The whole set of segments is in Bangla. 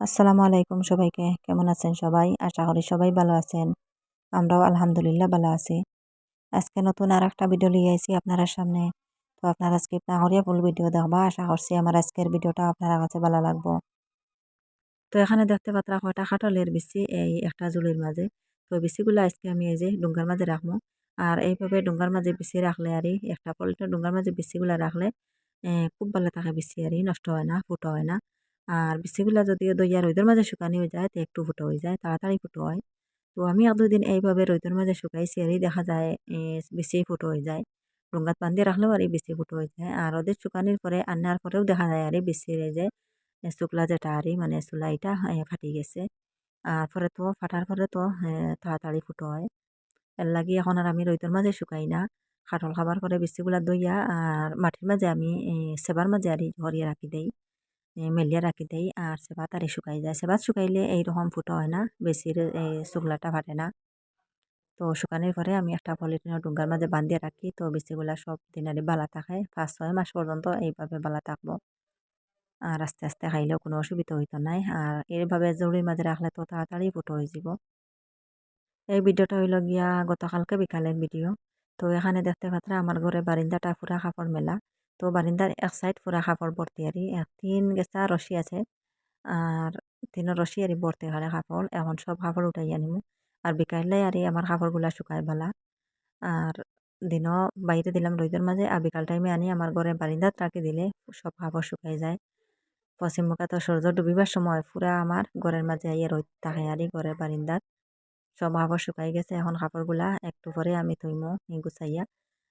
আসসালামু আলাইকুম সবাইকে। কেমন আছেন সবাই? আশা করি সবাই ভালো আছেন। আমরাও আলহামদুলিল্লাহ ভালো আছি। আজকে নতুন আর একটা ভিডিও লিয়ে আইছি আপনারা সামনে। তো আপনারা স্কিপ না ফুল ভিডিও দেখবা। আশা করছি আমার আজকের ভিডিওটা আপনারা কাছে ভালো লাগবো। তো এখানে দেখতে পাত্রা কয়টা খাটলের বিচি এই একটা জুলির মাঝে। তো বিচিগুলো আজকে আমি এই যে ডুঙ্গার মাঝে রাখব। আর এইভাবে ডুঙ্গার মাঝে বিচি রাখলে আর একটা পলিটের ডুঙ্গার মাঝে বিচিগুলো রাখলে খুব ভালো থাকে বিচি আর নষ্ট হয় না, ফুটো হয় না। আর বিচিগুলা যদিও দইয়া রোদের মাঝে শুকানি হয়ে যায়, তো একটু ফুটো হয়ে যায়, তাড়াতাড়ি ফুটো হয়। তো আমি এক দুদিন এইভাবে রোদের মাঝে শুকাইছি আর দেখা যায় বেশি ফুটো হয়ে যায়। ডুঙ্গাত বান্ধি রাখলেও আর বেশি ফুটো হয়ে যায়। আর ওদের শুকানির পরে আনার পরেও দেখা যায় আর বেশি রয়ে যায় শুকলা যেটা আর মানে চুলাইটা ফাটি গেছে। আর পরে তো ফাটার পরে তো তাড়াতাড়ি ফুটো হয়। এর লাগি এখন আর আমি রোদের মাঝে শুকাই না। খাটল খাবার পরে বিচিগুলা দইয়া আর মাটির মাঝে আমি সেবার মাঝে আর ভরিয়ে রাখি দেই। মেলিয়া রাখি দেই আর সেবা তারে শুকাই যায় সেবা শুকাইলে এইরকম ফুটো হয় না বেশি শুকলাটা ফাটে না তো শুকানোর পরে আমি একটা পলিথিনের ডুঙ্গার মাঝে বান্ধিয়ে রাখি তো বিচিগুলা সব দিনারি বালা থাকে পাঁচ ছয় মাস পর্যন্ত এইভাবে বালা থাকব আর আস্তে আস্তে খাইলেও কোনো অসুবিধা হইতো নাই আর এইভাবে জরুরির মাঝে রাখলে তো তাড়াতাড়ি ফুটো হয়ে যাব এই ভিডিওটা হইল গিয়া গতকালকে বিকালের ভিডিও তো এখানে দেখতে পাত্রা আমার ঘরে বারিন্দাটা পুরা কাপড় মেলা তো বারিন্দার এক সাইড পুরা কাপড় ভর্তি আরি এক তিন গেছা রশি আছে। আর তিন রশি আরি ভর্তি হলে কাপড়, এখন সব কাপড় উঠাই আনিম আর বিকালে আরি আমার কাপড়গুলা শুকাই বালা। আর দিনও বাইরে দিলাম রোদের মাঝে, আর বিকাল টাইমে আনি আমার ঘরে বারিন্দাত রাখি দিলে সব কাপড় শুকাই যায়। পশ্চিম মুখা তো সূর্য ডুবিবার সময় পুরা আমার ঘরের মাঝে আইয়া রোদ থাকে আরি ঘরের বারিন্দাত সব কাপড় শুকাই গেছে, এখন কাপড়গুলা একটু পরে আমি থইমো গুছাইয়া।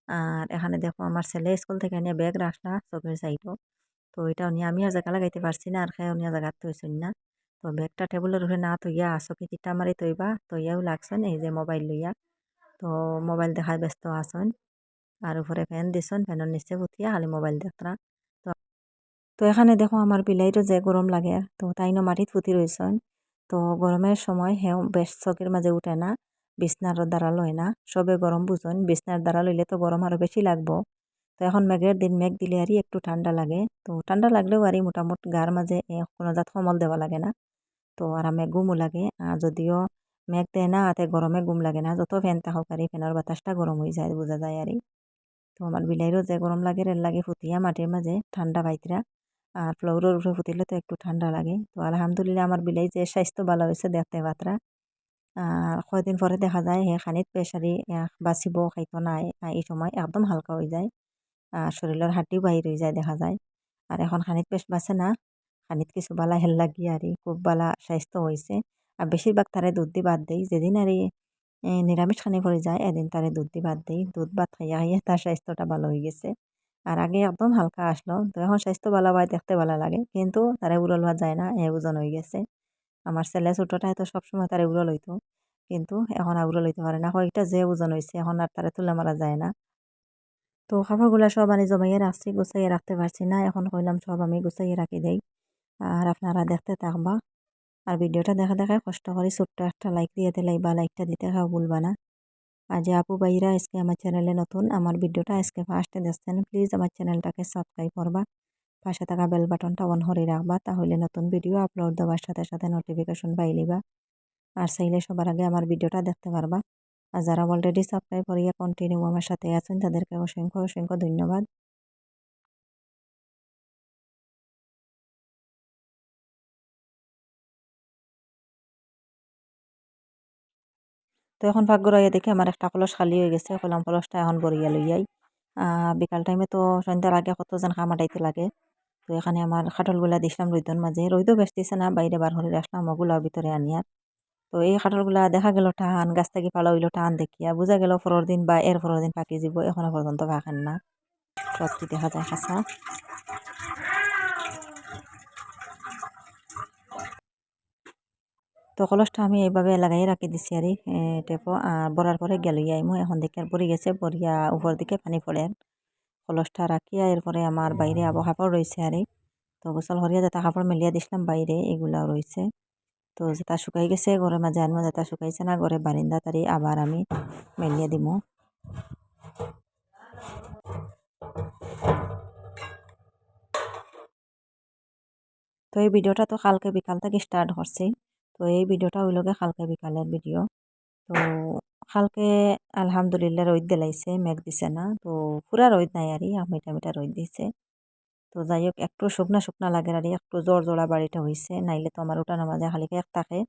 আর এখানে দেখো আমার ছেলে স্কুল থেকে নিয়ে ব্যাগ রাখলা চোখের সাইডও তো এটা নিয়ে আমি আর জায়গা লাগাইতে পারছি না, আর খাই অন্য জায়গা থইছেন না। তো ব্যাগটা টেবিলের উপরে না থইয়া আসকি চিটা মারি তৈবা তৈয়াও লাগছেন এই যে মোবাইল লইয়া। তো মোবাইল দেখায় ব্যস্ত আসন আর উপরে ফ্যান দিছন ফ্যানের নিচে উঠিয়া খালি মোবাইল দেখরা তো তো এখানে দেখো আমার বিলাইরও যে গরম লাগে, তো তাই ন মাটিত ফুটি রয়েছেন তো গরমের সময় হেও বেশ চকের মাঝে উঠে না। বিছনার দ্বারা লয় না, সবে গরম বুঝুন, বিছনার দ্বারা লইলে তো গরম আরও বেশি লাগবো। তো এখন মেঘের দিন, মেঘ দিলে আরই একটু ঠান্ডা লাগে। তো ঠান্ডা লাগলেও আরই মোটামুটি গার মাঝে কোনো জাত সমল দেওয়া লাগে না। তো আরামে ঘুমও লাগে। আর যদিও মেঘ দেয় না হাতে গরমে ঘুম লাগে না, যত ফ্যান থাকুক আর ফ্যানের বাতাসটা গরম হয়ে যায় বোঝা যায় আর তো আমার বিলাইরও যে গরম লাগে, রেল লাগে ফুটিয়া মাটির মাঝে, ঠান্ডা পাইতরা আর ফ্লোরের উপরে ফুটিলে তো একটু ঠান্ডা লাগে। তো আলহামদুলিল্লাহ, আমার বিলাই যে স্বাস্থ্য ভালো হয়েছে দেখতে পাত্রা কয়দিন পরে দেখা যায় হে খানিত প্রেশারি বাঁচিব খাইতো নাই এই সময় একদম হালকা হয়ে যায় শরীরের হাড্ডিও বাহির হয়ে যায় দেখা যায় আর এখন খানিত পেশ বাঁচে না খানিত কিছু বালা হেল লাগি আর খুব বালা স্বাস্থ্য হয়েছে আর বেশিরভাগ তারে দুধ দি বাদ দেই যেদিন আর নিরামিষ খানি পড়ে যায় এদিন তারে দুধ দি বাদ দেই দুধ ভাত খাইয়া খাইয়া তার স্বাস্থ্যটা ভালো হয়ে গেছে আর আগে একদম হালকা আসলো তো এখন স্বাস্থ্য ভালো হয় দেখতে ভালো লাগে কিন্তু তারে উড়ল হওয়া যায় না এ ওজন হয়ে গেছে আমার ছেলে ছোটোটাই তো সবসময় তারে উড়ল হইতো কিন্তু এখন আর উড়ল হইতে পারে না। কয়েকটা যে ওজন হয়েছে এখন আর তারে তুলে মারা যায় না। তো খাবারগুলো সব আমি জমাইয়ে রাখছি, গুছাইয়ে রাখতে পারছি না। এখন কইলাম সব আমি গুছাইয়ে রাখি দেই। আর আপনারা দেখতে থাকবা। আর ভিডিওটা দেখা দেখায় কষ্ট করে ছোট্ট একটা লাইক দিয়ে দিলে বা লাইকটা দিতে খাও ভুলবা না। আর যে আপু ভাইরা আজকে আমার চ্যানেলে নতুন, আমার ভিডিওটা আজকে ফার্স্টে দেখছেন প্লিজ আমার চ্যানেলটাকে সাবস্ক্রাইব করবা। পাশে থাকা বেল বাটনটা অন করে রাখবা, তাহলে নতুন ভিডিও আপলোড দেওয়ার সাথে সাথে নোটিফিকেশন পাইলিবা আর চাইলে সবার আগে আমার ভিডিওটা দেখতে পারবা। আর যারা অলরেডি সাবস্ক্রাইব করিয়া কন্টিনিউ আমার সাথে আছেন, তাদেরকে অসংখ্য অসংখ্য ধন্যবাদ। তো এখন ভাগ্য রয়ে দেখে আমার একটা কলস খালি হয়ে গেছে, কলম কলসটা এখন বরিয়া লইয়াই। বিকাল টাইমে তো সন্ধ্যার আগে কতজন খাম আটাইতে লাগে? তো এখানে আমার খাটলগুলা দিছিলাম রৈদন মাঝে। রৈদও বেশ দিছে না, বাইরে বার হলে রাখলাম ওগুলার ভিতরে আনিয়ার তো এই খাটলগুলা দেখা গেল টান, গাছ থেকে পালা হইল টান দেখিয়া। বোঝা গেল পরের দিন বা এর পরের দিন পাকি যাব, এখনও পর্যন্ত ভাখেন না। সবটি দেখা যায় খাসা তো কলসটা আমি এইভাবে লাগাই রাখি দিছি আর টেপো। আর বরার পরে গেল আইমু। এখন দেখে আর পরি গেছে পরিয়া উপর দিকে পানি পড়ে। কলসটা রাখিয়া এরপরে আমার বাইরে আবো কাপড় রয়েছে আর তো গোসল হরিয়া যেটা কাপড় মেলিয়া দিছিলাম বাইরে এগুলাও রয়েছে তো যেটা শুকাই গেছে ঘরের মাঝে আনব যেটা শুকাইছে না ঘরে বারিন্দা তারি আবার আমি মেলিয়া দিমু। তো এই ভিডিওটা তো কালকে বিকাল থেকে স্টার্ট করছি তো এই ভিডিওটা হইলগে কালকে বিকালের ভিডিও তো কালকে আলহামদুলিল্লাহ রোদ দিলাইছে মেঘ দিছে না, তো পুরা রোদ নাই আর মিটা মিটা রোদ দিছে। তো যাই হোক একটু শুকনা শুকনা লাগে আর একটু জোর জোড়া বাড়িটা হয়েছে নাইলে তো আমার উঠানো মাঝে খালি এক থাকে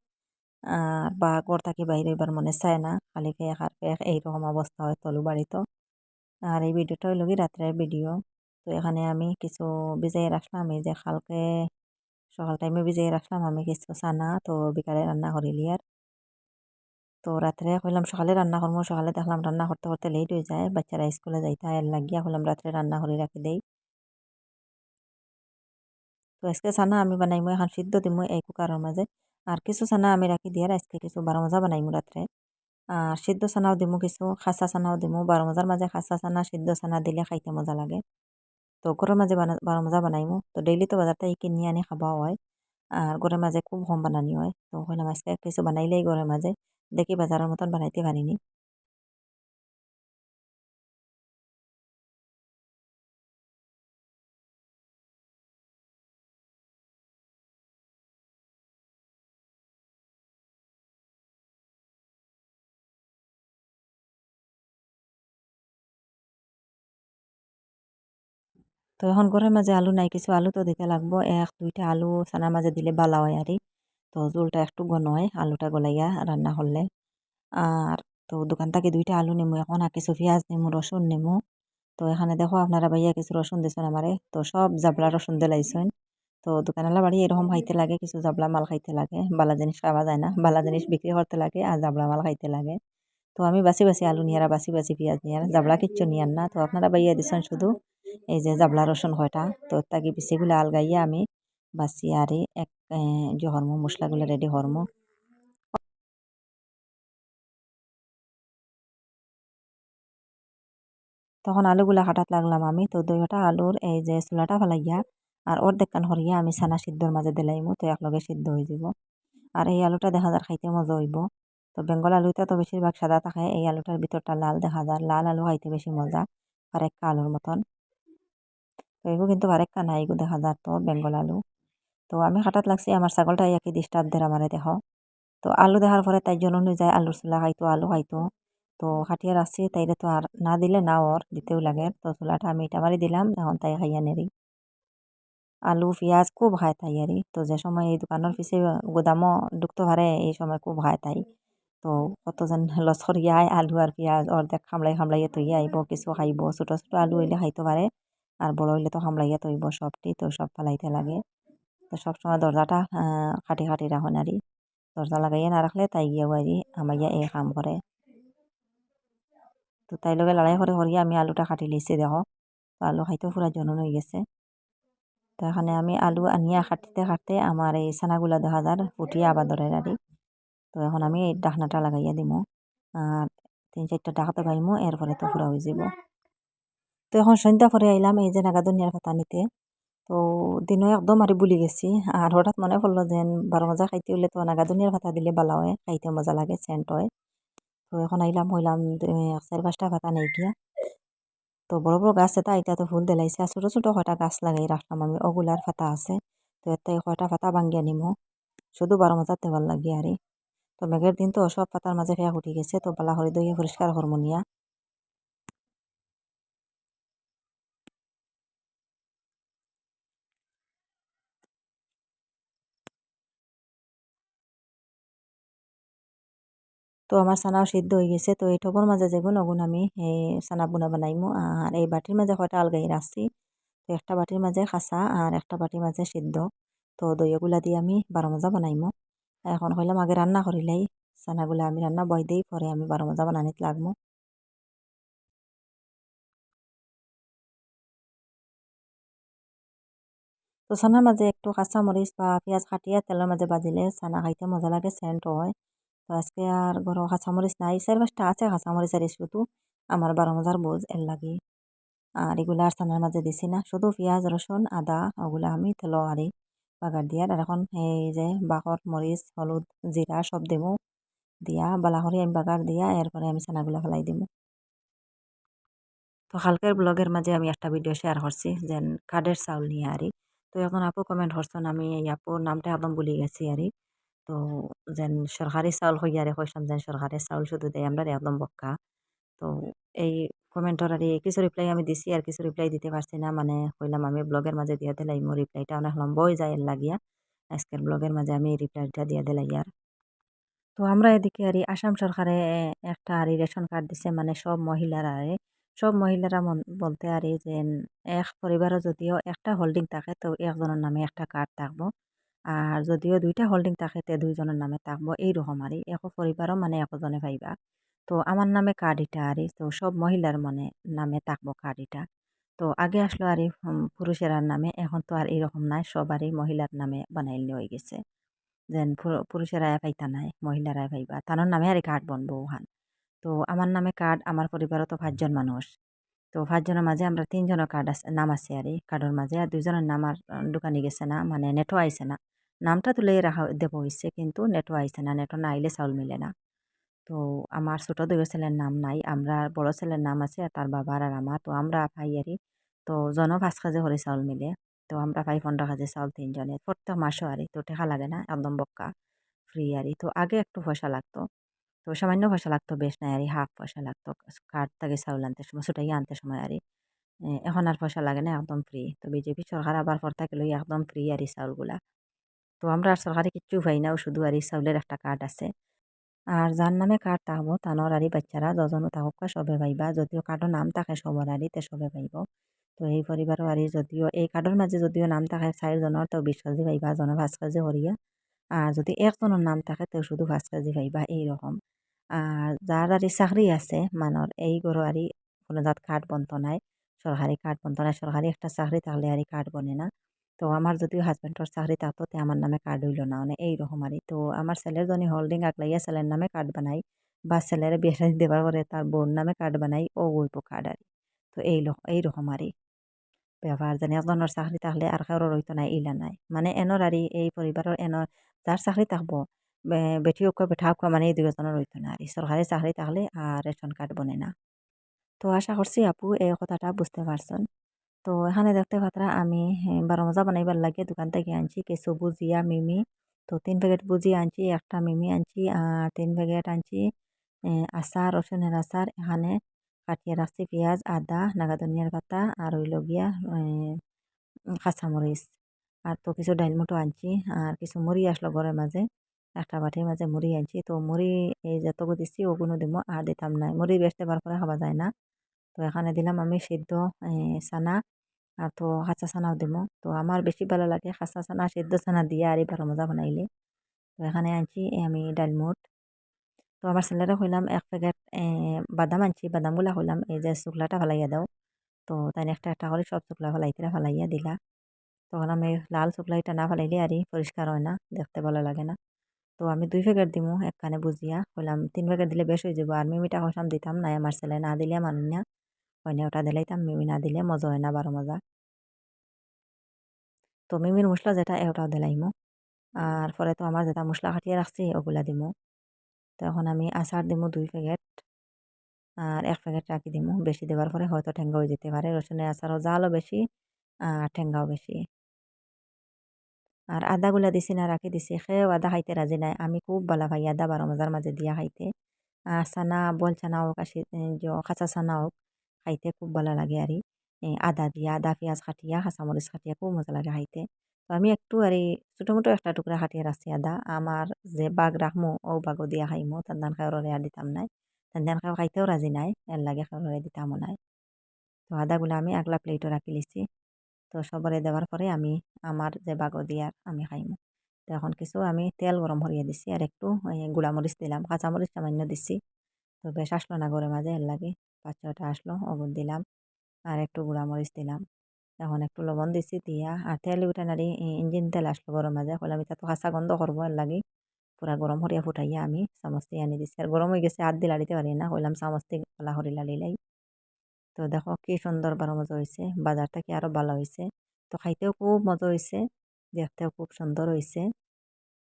আর বা ঘর থাকি বাইরে এবার মনে চায় না খালি এক আর এক এইরকম অবস্থা হয় তলু বাড়িতে। আর এই ভিডিওটা হইল কি রাত্রের ভিডিও, তো এখানে আমি কিছু ভিজাই রাখলাম, এই যে কালকে সকাল টাইমে ভিজাই রাখলাম, আমি কিছু সানা তো বিকালে রান্না করিলি আর। তো রাত্রে কইলাম সকালে রান্না করব সকালে দেখলাম রান্না করতে করতে লেট হয়ে যায়। বাচ্চারা স্কুলে যাইতে এর লাগিয়া কইলাম রাত্রে রান্না করে রাখি দেই। তো আজকে সানা আমি বানাইমু, এখন সিদ্ধ দিমু এই কুকারের মাঝে। আর কিছু সানা আমি রাখি দিয়ে আজকে কিছু বারো মজা বানাইমু রাত্রে। আর সিদ্ধ সানাও দিমু কিছু, খাসা সানাও দিমু। বারো মজার মাঝে খাসা সানা সিদ্ধ সানা দিলে খাইতে মজা লাগে। তো ঘরের মাঝে বারো মজা বানাইমু। তো ডেইলি তো বাজার থেকে কিনি আনি খাওয়া হয়। আর ঘরের মাঝে খুব কম বানানি হয়। তো কইলাম আজকে কিছু বানাইলেই ঘরের মাঝে। দেখি বাজারের মতন বানাইতে পারিনি। তো এখন ঘরের মাঝে আলু নাই, কিছু আলু তো দিতে লাগবো। এক, দুইটা আলু সানার মাঝে দিলে ভালো হয় আর তো জোলটা একটু ঘন হয়, আলুটা গলাইয়া রান্না করলে আর তো দোকান থেকে দুইটা আলু নেমু, এখন আর কিছু পেঁয়াজ নেমু, রসুন নেমু। তো এখানে দেখো আপনারা ভাইয়া কিছু রসুন দিছেন আমারে, তো সব জাবলা রসুন দিলাইছেন। তো দোকানওয়ালা বাড়ি এরকম খাইতে লাগে, কিছু জাবলা মাল খাইতে লাগে, বালা জিনিস খাওয়া যায় না, বালা জিনিস বিক্রি করতে লাগে আর জাবলা মাল খাইতে লাগে। তো আমি বাসি বাসি আলু নিয়ে নিয়ারা বাসি বাসি পেঁয়াজ নিয়ার জাবলা কিচ্ছু নিয়ার না। তো আপনারা বাইয়া দিছেন শুধু এই যে জাবলা রসুন কয়টা, তো তাকে পিসিগুলো আলগাইয়া আমি বাসি আর এক যে হরমো মশলাগুলো রেডি হরমো তখন আলুগুলা কাটাত লাগলাম আমি। তো দুইটা আলুর এই যে চুলাটা ফেলাইয়া আর ওর দেখান হরিয়া আমি সানা সিদ্ধর মাঝে দিলাইমু তো একলগে সিদ্ধ হয়ে যাব। আর এই আলুটা দেখা যার খাইতে মজা হইব। তো বেঙ্গল আলুটা তো বেশিরভাগ সাদা থাকে। এই আলুটার ভিতরটা লাল দেখা যায় লাল আলু খাইতে বেশি মজা। আরেকটা আলুর মতন। তো এগু কিন্তু আরেকটা নাই দেখা যায় তো বেঙ্গল আলু। তো আমি খাটাত লাগছি আমার ছাগলটা একই ডিস্টার্ব দের আমারে দেখো তো আলু দেখার পরে তাই জন্য যায় আলুর চুলা খাইতো, আলু খাইতো। তো খাটিয়া রাখছি তাইলে তো আর না দিলে, না ওর দিতেও লাগে। তো চুলাটা আমি এটা মারি দিলাম, এখন তাই খাইয়া নেরি আলু, পেঁয়াজ খুব খায় তাই আরি তো যে সময় এই দোকানের পিছে গোদামও ঢুকতে পারে এই সময় খুব খায় তাই। তো কতজন লস করিয়া আলু আর পেঁয়াজ অর্ধেক খামলাই খামলাইয়া তৈয়া আইব কিছু খাইব। ছোটো ছোটো আলু হইলে খাইতে পারে আর বড় হইলে তো খামলাইয়া তৈব সবটি তো সব ফালাইতে লাগে। তো সবসময় দরজাটা খাটি খাটি রাখুন আরি দরজা লাগাইয়া না রাখলে তাই গিয়া আরি আমাইয়া এই কাম করে। তো তাই লগে লড়াই করে করিয়া আমি আলুটা কাটি লিছি, দেখো। তো আলু খাইতে পুরা জনন হয়ে গেছে। তো এখানে আমি আলু আনিয়া কাটতে কাটতে আমার এই ছানাগুলা দেখা যার ফুটিয়ে আবার ধরে রাখি তো এখন আমি এই ডাকনাটা লাগাইয়া দিমু। আর তিন চারটা ডাকাতে পাইমু এরপরে তো পুরা হয়ে যাব। তো এখন সন্ধ্যা পরে আইলাম এই যে নাগাদনিয়ার কথা নিতে। তো দিনও একদম আর বুলি গেছি। আর হঠাৎ মনে পড়ল যে বারো মজা খাইতে হলে তো নাগাদনিয়ার ভাতা দিলে ভালো হয় খাইতে মজা লাগে সেন্ট হয়। তো এখন আইলাম হইলাম এক চার পাঁচটা ভাতা নেই গিয়া তো বড় বড় গাছ এটা এটাতে ফুল দিলাইছে। আর ছোটো ছোটো কয়টা গাছ লাগাই রাখলাম আমি ওগুলার পাতা আছে। তো এতে কয়টা পাতা ভাঙ্গিয়া নিমো শুধু বারো মাজার দেওয়ার লাগে আরে তো মেঘের দিন তো সব পাতার মাঝে ফেয়া উঠে গেছে। তো বালা হরি পরিষ্কার হরমোনিয়া তো আমার সানাও সিদ্ধ হয়ে গেছে, তো এই টপর মাঝে যেগুন ওগুন আমি, এই সানা বুনা বানাইমু। আর এই বাটির মাঝে কয়টা আলগাই রাখছি তো একটা বাটির মাঝে খাসা আর একটা বাটির মাঝে সিদ্ধ। তো দইগুলা দিয়ে আমি বারো মজা বানাইমু। এখন হইলাম আগে রান্না করিলাই সানাগুলা আমি রান্না বয় দিই পরে আমি বারো মজা বানানিতে লাগবো তো সানার মাঝে একটু কাঁচা মরিচ বা পেঁয়াজ কাটিয়া তেলের মাঝে বাজিলে সানা খাইতে মজা লাগে সেন্ট হয়। তো আজকে আর বড় কাঁচামরিচ নাই চার পাঁচটা আছে কাঁচামরিচ আর শুধু আমার বারো মজার বোঝ এর লাগে। আর এগুলা আর সানার মাঝে দিছি না, শুধু পেঁয়াজ, রসুন, আদা ওগুলা আমি তেল আরি বাগার দিয়ার আর এখন এই যে বাকর, মরিচ, হলুদ, জিরা সব দেবো দিয়া, বালা করে আমি বাগার দিয়া, এরপরে আমি ছানাগুলা ফেলাই দিব তো কালকের ব্লগের মাঝে আমি একটা ভিডিও শেয়ার করছি যে কাঠের চাউল নিয়ে আরি। তো এখন আপু কমেন্ট করছেন, আমি এই আপুর নামটা একদম ভুলে গেছি আরই তো যেন সরকারি চাউল হইয়ারে কইসাম যেন সরকারি চাউল শুধু দেয় আমরা একদম বক্কা। তো এই কমেন্টর আর কিছু রিপ্লাই আমি দিছি আর কিছু রিপ্লাই দিতে পারছি না মানে কইলাম আমি ব্লগের মাঝে দিয়ে দিলাই মোর রিপ্লাইটা অনেক লম্বই যায় লাগিয়া। আজকের ব্লগের মাঝে আমি রিপ্লাইটা দিয়ে দিলাই আর তো আমরা এদিকে আর আসাম সরকারে একটা আর রেশন কার্ড দিছে মানে সব মহিলারা সব মহিলারা বলতে আর যে এক পরিবারও যদিও একটা হোল্ডিং থাকে, তো একজনের নামে একটা কার্ড থাকব। আর যদিও দুইটা হোল্ডিং থাকে, তে দুইজনের নামে থাকব, এইরকম আর এক পরিবারও মানে একজনে পাইবা তো আমার নামে কার্ড এটা আর তো সব মহিলার মানে নামে থাকব কার্ড এটা। তো আগে আসলো আর পুরুষের নামে, এখন তো আর এরকম নাই। সবারই মহিলার নামে বানাইলে হয়ে গেছে। যেন পুরুষেরা পাইতা নাই, মহিলারা পাইবা তার নামে আর কার্ড বনবো ওহান। তো আমার নামে কার্ড আমার পরিবারও তো পাঁচজন মানুষ। তো পাঁচজনের মাঝে আমরা তিনজনের কার্ড আছে নাম আছে আর কার্ডের মাঝে আর দুইজনের নাম আর দোকানে গেছে না মানে নেটও আইছে না। নামটা তুলে রাখা দেব হয়েছে কিন্তু নেটও আইছে না নেটও না আইলে চাউল মিলে না। তো আমার ছোটো দুই ছেলের নাম নাই, আমরা বড় ছেলের নাম আছে আর তার বাবার আর আমার, তো আমরা পাই আরি তো জন পাঁচ কাজে করে চাউল মিলে, তো আমরা পাই পনেরো কাজে চাউল তিনজনে প্রত্যেক মাসও আরি তো টেকা লাগে না, একদম বক্কা ফ্রি আরি তো আগে একটু পয়সা লাগতো, তো সামান্য পয়সা লাগতো, বেশ নাই আরি হাফ পয়সা লাগতো, কার্ড থেকে চাউল আনতে সময় ছুটাই আনতে সময় আরি এখন আর পয়সা লাগে না, একদম ফ্রি তো বিজেপি সরকার আবার পর থাকলে একদম ফ্রি আর চাউলগুলা। তো আমরা আর সরকারি কিচ্ছু পাই না। শুধু আর চাউলের একটা কার্ড আছে। আর যার নামে কার্ড থাকব তানোর আরি বাচ্চারা, যজনও থাকুক সবে পাইবা যদিও কার্ডের নাম থাকে সবার আরি তে সবে পাইব তো এই পরিবারও আরি যদিও, এই কার্ডের মাঝে যদিও নাম থাকে চাৰিজনৰ, তো বিশ কেজি পাইবা জনে পাঁচ কেজি করিয়া আর যদি একজনের নাম থাকে, তো শুধু পাঁচ কেজি পাইবা এইরকম। আর যার আরি চাকরি আছে মানর এই গরু আরি কোনো জাত কার্ড বন্ধ নাই। সরকারি কার্ড বন্ধ নাই। সরকারি একটা চাকরি থাকলে আরি কার্ড বনে না। তো আমার যদিও হাজব্যান্ডর চাকরি থাকতো তে আমার নামে কার্ড হইল না মানে এইরকম আরই তো আমার ছেলের জন্য হোল্ডিং আগলাইয়া ছেলের নামে কার্ড বানাই, বা ছেলের বিয়ে দেবার পরে তার বোন নামে কার্ড বানাই ও গইব কার্ড আর তো এই এইরকম আরই ব্যাপার জানি একজনের চাকরি থাকলে আর কারোর রইতো নাই, ইলা নাই। মানে এনর আরই এই পরিবারের এনর যার চাকরি থাকব বেটি হোক বেঠা হোক মানে এই দুজনের রইতো না আর সরকারি চাকরি থাকলে আর রেশন কার্ড বনে না। তো আশা করছি আপু এই কথাটা বুঝতে পারছেন তো এখানে দেখতে পাত্রা আমি বারো মজা বানাইবার লাগে। দোকান থেকে আনছি কিছু বুজিয়া মিমি। তো তিন প্যাকেট বুজিয়া আনছি, একটা মিমি আনছি, আর তিন প্যাকেট আনছি আচার, রসুনের আচার। এখানে কাটিয়ে রাখছি পেঁয়াজ, আদা নাগাধনিয়ার পাতা, আর ওই লগিয়া কাঁচামরিচ। আর তো কিছু ডাইলমুটো আনছি, আর কিছু মুড়ি আসলো ঘরের মাঝে। একটা বাটির মাঝে মুড়ি আনছি। তো মুড়ি এই যতগু দিচ্ছি ওগুলো দিব আর দিতাম নাই। মুড়ি বেচতে বার করে খাওয়া যায় না। তো এখানে দিলাম আমি সিদ্ধ চানা আর তো কাঁচা চানাও দিব তো আমার বেশি ভালো লাগে কাঁচা চানা, সিদ্ধ চানা দিয়ে আর এবার মজা বানাইলে। তো এখানে আনছি আমি ডালমুট তো আমার ছেলেরা কইলাম এক প্যাকেট বাদাম আনছি, বাদামগুলা কইলাম এই যে শুকলাটা ফেলাইয়া দাও। তো তাই একটা একটা করে সব শুকলা ফেলাইতে ফেলাইয়া দিলা। তো তখন আমি লাল শুকলাইটা না ফেলাইলে আরই পরিষ্কার হয় না, দেখতে ভালো লাগে না। তো আমি দুই প্যাকেট দিমু একখানে বুঝিয়া কইলাম তিন প্যাকেট দিলে বেশ হয়ে যাব। আর মিমিটা কইলাম দিতাম না আমার ছেলে না দিলে মানুষ না হয় ওটা দিলাইতাম মিমি না দিলে মজা হয় না বারো মজা তো মিমির মশলা যেটা ওটাও দিলাইমু আর পরে তো আমার যেটা মশলা কাটিয়ে রাখছি ওগুলা দিমু তো এখন আমি আচার দিমু দুই প্যাকেট আর এক প্যাকেট রাখি দিমু বেশি দেওয়ার পরে হয়তো ঠেঙ্গা হয়ে যেতে পারে রসুনের আচারও জালও বেশি আর ঠেঙ্গাও বেশি আর আদাগুলা দিছি না রাখি দিছি সেও আদা খাইতে রাজি নাই আমি খুব ভালো ভাই আদা বারো মজার মাঝে দিয়া খাইতে আর চানা বল চানা হোক কাশি কাঁচা চানা হোক খাইতে খুব ভালো লাগে আর আদা দিয়া আদা পেঁয়াজ কাটিয়া কাঁচামরিচ কাটিয়া খুব মজা লাগে খাইতে তো আমি একটু আর ছোটো মোটো একটা টুকরা কাটিয়ে রাখছি আদা আমার যে বাঘ রাখমু ও বাঘও দিয়া খাইমু তার ধান খাওয়ারে আর দিতাম নাই তার ধান খাওয়া খাইতেও রাজি নাই এর লাগে খাওয়ারে দিতামও নাই তো আদাগুলো আমি আগলা প্লেটও রাখি লিছি তো সবরে দেওয়ার পরে আমি আমার যে বাগো দিয়ার আমি খাইমু তো এখন কিছু আমি তেল গরম করিয়ে দিছি আর একটু গুঁড়ামরিচ দিলাম কাঁচামরিচ সামান্য দিছি তো বেশ আসলো না ঘরে মাঝে এর লাগে পাঁচ ছটা আসলো অগুন দিলাম। আর একটু গুঁড়ামরিচ দিলাম। এখন একটু লবণ দিছি দিয়া, আর তেল উঠে নারি ইঞ্জিন তেল আসলো গরম মাঝে কলে আমি তো কাঁচা গন্ধ করব এর লাগে। পুরা গরম করিয়া ফুটাইয়া আমি চামচটি আনি দিছি। আর গরম হয়ে গেছে, হাত দিয়ে লাড়িতে পারি না। কইলাম চামচটি কলা করি লাড়িলাই তো দেখো, কি সুন্দর বারো মজা হয়েছে বাজার থেকে আরও ভালো হয়েছে তো খাইতেও খুব মজা হয়েছে দেখতেও খুব সুন্দর হয়েছে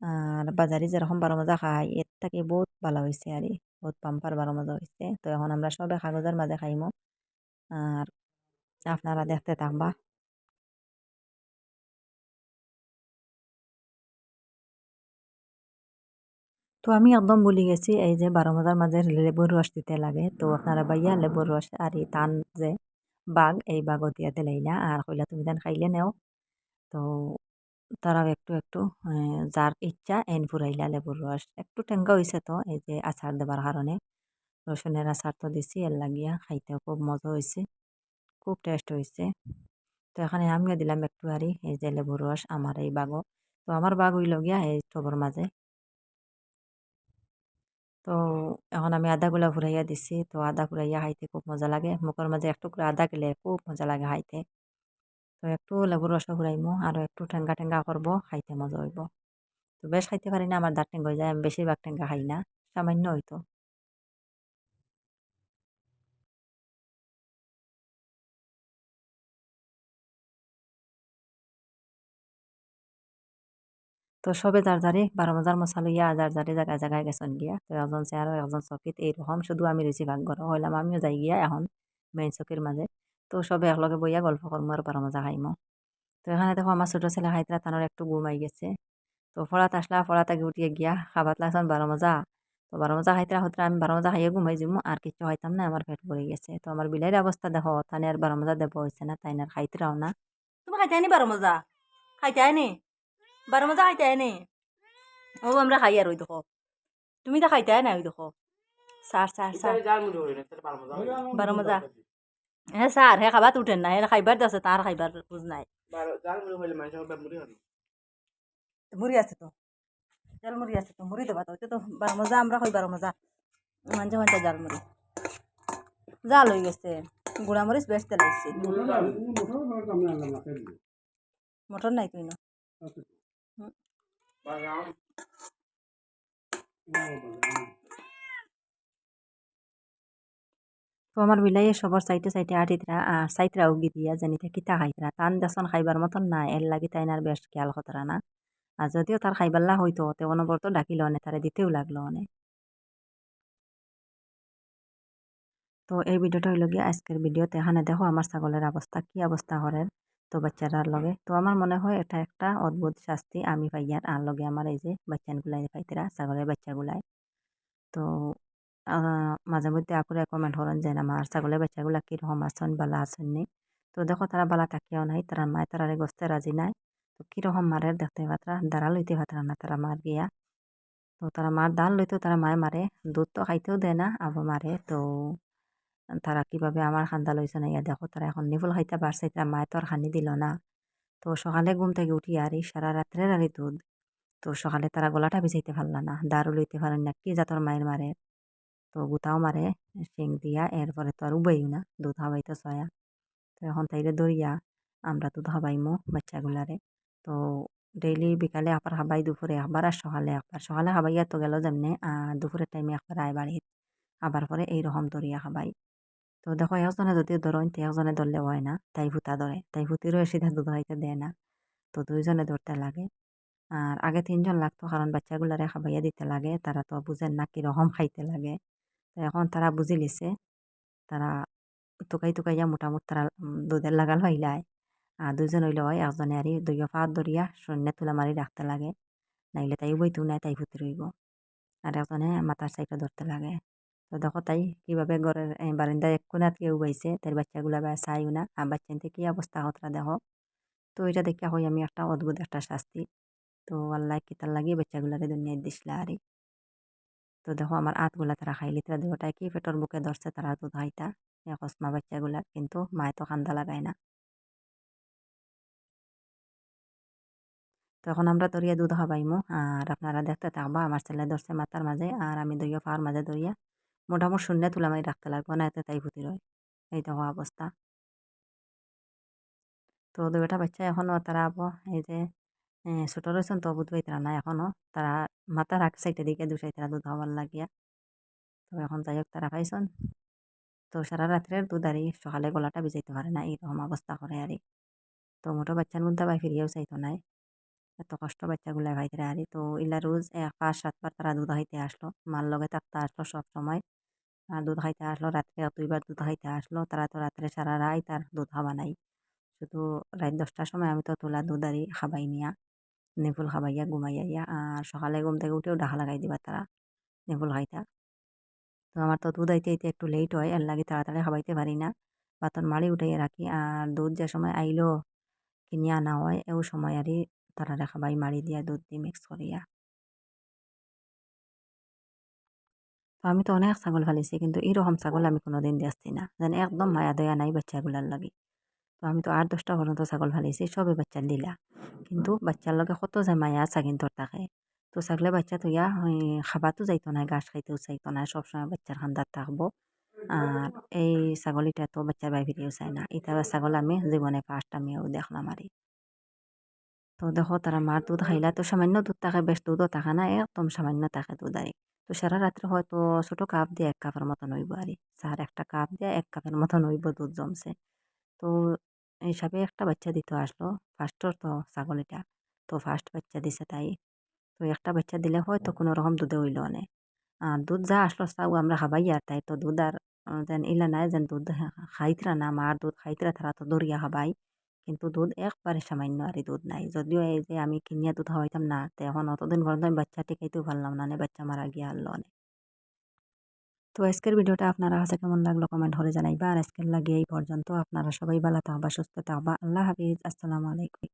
আর বাজারে যেরকম বারো মজা খাই, এর থেকে বহুত ভালো হয়েছে আর বহুত পাম্পার বারো মজা হয়েছে তো এখন আমরা সবে কাগজের মাঝে খাইম। আর আপনারা দেখতে থাকবা। তো আমি একদম ভুলে গেছি, এই যে বারো মজার মাঝে লেবুর রস দিতে লাগে। তো আপনারা বাইয়া লেবুর রস আর এই তান যে বাঘ, এই বাঘ দিয়াতে লাইলা আর কইলা তুমি তান খাইলে নেও। তো তারাও একটু একটু যার ইচ্ছা এন ফুরাইলা লেবুর রস। একটু টেঙ্গা হয়েছে তো, এই যে আচার দেবার কারণে রসুনের আচার তো দিছি, এর লাগিয়া খাইতেও খুব মজা হয়েছে খুব টেস্ট হয়েছে তো এখানে আমিও দিলাম একটু আরি এই যে লেবুর রস, আমার এই বাঘও তো আমার বাঘ হইল গিয়া এই টবর মাঝে। তো এখন আমি আদাগুলা ঘুরাইয়া দিছি, তো আদা ঘুরাইয়া খাইতে খুব মজা লাগে। মুখের মাঝে একটু করে আদা গেলে খুব মজা লাগে খাইতে। তো একটু লেবুর রস ঘুরাইমো আরও একটু ঠেঙ্গা ঠেঙ্গা করব, খাইতে মজা হইব। তো বেশ খাইতে পারি না, আমার দাঁত ঠেঙ্গা হয়ে যায়, আমি বেশিরভাগ ঠেঙ্গা খাই না, সামান্য হইতো তো। সবে যার যারে, বারো মজার মশা লইয়া যার যারে জায়গায় জায়গায় গেছেন গিয়া, তো একজন চেয়ার একজন চকিত, এইরকম শুধু আমি রয়েছি ভাগ ঘর হইলাম আমিও যাই গিয়া এখন মেইন চকির মাঝে। তো সবে একলগে বইয়া গল্প করব আর বারো মজা খাইমো। তো এখানে দেখো আমার ছোটো ছেলে খাইতরা তানোর একটু ঘুমাই গেছে। তো ফড়াত আসলা ফড়াত আগে উঠিয়ে গিয়া খাবাত লাগছেন বারো মজা। তো বারো মজা খাইতরা হতরা আমি বারো মজা খাইয়ে ঘুমাই যাব আর কিছু খাইতাম না আমার পেট ভরে গেছে। তো আমার বিলাইয়ের অবস্থা দেখো তানে আর বারো মজা দেব হয়েছে না তাই আর খাইতরাও না। তুমি খাইতে আনি বারো মজা? খাইতে আনি বারো মজা খাইতে আনি ও আমরা খাই আর ওই দেখো। তুমি তো খাইতে না ওই দেখো। সার সার সার। বারো মজা। হ্যাঁ স্যার হ্যাঁ খাবার উঠেন না হ্যাঁ খাইবার আছে তার খাইবার বুঝ নাই মুড়ি আছে তো জাল মুড়ি আছে তো মুড়ি দেবা তো তো বারো মজা আমরা খাই বারো মজা মাঞ্জা মাঞ্জা জাল মুড়ি জাল হয়ে গেছে গুড়া মরিচ বেশ তেল লাগছে মটর নাই তুই না তো আমার বিলাইয়ে সবর সাইটে সাইটে আটিতরা সাইতরা উগি দিয়া জানিতে কিতা খাইতরা তান দেশন খাইবার মতন না এর লাগি তাই আর বেশ খেয়াল খতরা না। আর যদিও তার খাইবাল্লা হইতো, তে অনবরত ডাকিল অনে, তারে দিতেও লাগল অনে। তো এই ভিডিওটা হইল গিয়ে আজকের ভিডিওতে। এখানে দেখো আমার ছাগলের অবস্থা, কি অবস্থা করেন তো বাচ্চারার লগে। তো আমার মনে হয় এটা একটা অদ্ভুত শাস্তি আমি পাইয়ার, আর লগে আমার এই যে বাচ্চানগুলাই পাইতেরা, ছাগলের বাচ্চাগুলাই। তো মাঝে মধ্যে আপুরে কমেন্ট করেন যে আমার ছাগলের বাচ্চাগুলা কীরকম আছেন, বালা আসন নি তো দেখো, তারা বালা থাকিও নাই, তারা মায় তারা গস্তে রাজি নাই। তো কীরকম মারের দেখতে পাত্রা? দাঁড়া লইতে পাত্রা না, তারা মার গিয়া। তো তারা মার দাল লইতেও তারা মায় মারে, দুধ তো খাইতেও দেয় না আবার মারে। তো তারা কীভাবে আমার খান্দা লইছে না, ইয়া দেখো, তারা এখন নিফুল খাইতে পারছে, তারা মায় তো আর খানি দিল না। তো সকালে ঘুম থেকে উঠি আর সারা রাত্রের আর দুধ। তো সকালে তারা গলাটা ভিজাইতে পারল না দারু লইতে পারেন না, কি জাতর মায়ের মারে। তো গুতাও মারে শিং দিয়া এরপরে তো আর উবাইও না দুধ হাবাইতে ছয়া তো এখন তাইলে দরিয়া আমরা দুধ হাবাইমো বাচ্চাগুলারে তো ডেইলি বিকালে আবার হাবাই দুপুরে একবার আর সকালে একবার সকালে হাবাইয়া তো গেল যেমনি দুপুরের টাইমে একবার আয় বাড়িত আবার পরে এইরকম দরিয়া খাবাই তো দেখো একজনে যদি ধরেন তো একজনে ধরলে হয় না তাই ভূতা ধরে তাই ভূতিরও সিধা দুধ খাইতে দেয় না তো দুইজনে ধরতে লাগে আর আগে তিনজন লাগতো কারণ বাচ্চাগুলারে খাবাইয়া দিতে লাগে তারা তো বুঝেন না কীরকম খাইতে লাগে এখন তারা বুঝি লিছে। তারা টুকাই টুকাইয়া মোটামুটি তারা দুধের লাগাল হইলায়। আর দুজন হইলে হয় একজনে আরি দুইয়া ফাঁত ধরিয়া শূন্য তুলা মারি রাখতে লাগে। নাইলে তাই বইতেও নাই, তাই ভূতি রইব। আর একজনে মাথার সাইডে ধরতে লাগে। তো দেখো তাই কীভাবে ঘরের বারিন্দা এক কোনাত কেউ বাইছে তার বাচ্চাগুলা বা চাইও না। আর বাচ্চাতে কী অবস্থা হতরা দেখো। তো এটা দেখা হয় আমি একটা অদ্ভুত একটা শাস্তি। তো আল্লাহ কিতার লাগিয়ে বাচ্চাগুলারে দুনিয়ায় দিসলা আরে তো দেখো আমার আতগুলা তারা খাইলি তারা দুটাই কি পেটর বুকে ধরছে তারা দুধ খাইতা কসমা বাচ্চাগুলার কিন্তু মায় তো খান্দা লাগায় না। তখন আমরা দরিয়া দুধ খাবাইমো আর আপনারা দেখতে থাকবা আমার ছেলে ধরছে মাথার মাঝে, আর আমি দইয়া পাওয়ার মাঝে দরিয়া মোটামুটি শূন্য তুলা মারি রাখতে লাগবো না এতে তাই ভূতি রয়। এই দেখো অবস্থা। তো দুইটা বাচ্চা এখনও তারা এই যে ছোট রয়েছেন তো বুধ তারা না এখনও তারা মাথার আগ সাইডে দিকে, দু তারা দুধ হবার লাগিয়া। তো এখন যাই হোক তারা পাইছেন। তো সারা রাত্রের দুধ আর সকালে গলাটা ভিজাইতে পারে না, এইরকম অবস্থা করে আর তো মোটো বাচ্চার মধ্যে বাই ফিরিয়েও চাইতো নাই এত কষ্ট বাচ্চাগুলা ভাইতে আর তো ইলা রোজ এক পাঁচ সাতবার তারা দুধ খাইতে আসলো। মার লগে থাকতে আসলো সব সময়। আর দুধ খাইতে আসলো, রাত্রে দুইবার দুধ খাইতে আসলো। তারা তো রাত্রে সারা রায় তার দুধ খাওয়া নাই। শুধু রাত দশটার সময় আমি তো তোলা দুধ আরই খাবাই নিয়া। নেফুল খাবাইয়া ঘুমাইয়া আর সকালে ঘুম থেকে উঠেও ডাহা লাগাই দিবা তারা নেফুল খাইতা। তো আমার তো দুধ আইতে আইতে একটু লেট হয়, এর লাগে তাড়াতাড়ি খাবাইতে পারি না। বাতন মাড়ি উঠাইয়া রাখি, আর দুধ যে সময় আইলো কিনে আনা হয়, এও সময় আরই তারা খাবাই মাড়ি দিয়া দুধ দিয়ে মিক্স করিয়া। তো আমি তো অনেক ছাগল ফালিছি, কিন্তু এরকম ছাগল আমি কোনোদিন দেখছি না। যেন একদম মায়া দয়া নাই বাচ্চাগুলার লাগে। তো আমি তো আট দশটা পর্যন্ত ছাগল ফালিছি সবে বাচ্চা দিলা। কিন্তু বাচ্চার লগে কত যে মায়া ছাগিনতর থাকে তো ছাগলে বাচ্চা তুইয়া খাবাতো যাইতো না ঘাস খাইতেও চাইতো না সবসময় বাচ্চার খান্দার থাকব। আর এই ছাগলিটা তো বাচ্চার ফিরেও চায় না এটা ছাগল আমি জীবনে ফার্স্ট আমিও দেখলাম আর তো দেখো তারা মার দুধ খাইলা, তো সামান্য দুধ থাকে বেশ দুধও থাকে না একদম সামান্য থাকে দুধ আর তো সারা রাত্রে হয়তো ছোট কাপ দিয়ে, এক কাপের মতন হইব আর চার একটা কাপ দিয়ে, এক কাপের মতন হইব দুধ জমছে। তো হিসাবে একটা বাচ্চা দিতে আসলো। ফার্স্টর তো ছাগল এটা তো ফার্স্ট বাচ্চা দিছে তাই। তো একটা বাচ্চা দিলে হয়তো কোনো রকম দুধে হইল অনে আর দুধ যা আসলো তাও আমরা খাবাই আর তাই তো দুধ আর যেন ইলা নাই যেন দুধ খাইতরা না মার দুধ খাইতরা তারা তো দরিয়া খাবাই। কিন্তু দুধ একবারে সামান্য আর দুধ নাই। যদিও এই যে আমি কিনিয়া দুধ খাওয়াইতাম না তো এখন অতদিন পর্যন্ত আমি বাচ্চা টিকাইতেও পারলাম না বাচ্চা মারা গিয়া আনলো অনেক তো আজকের ভিডিওটা আপনারা কাছে কেমন লাগল কমেন্ট করে জানাইবা। আর আজকের লাগে এই পর্যন্ত। আপনারা সবাই ভালো থাকবা, সুস্থ থাকবা। আল্লাহ হাফিজ। আসসালামু আলাইকুম।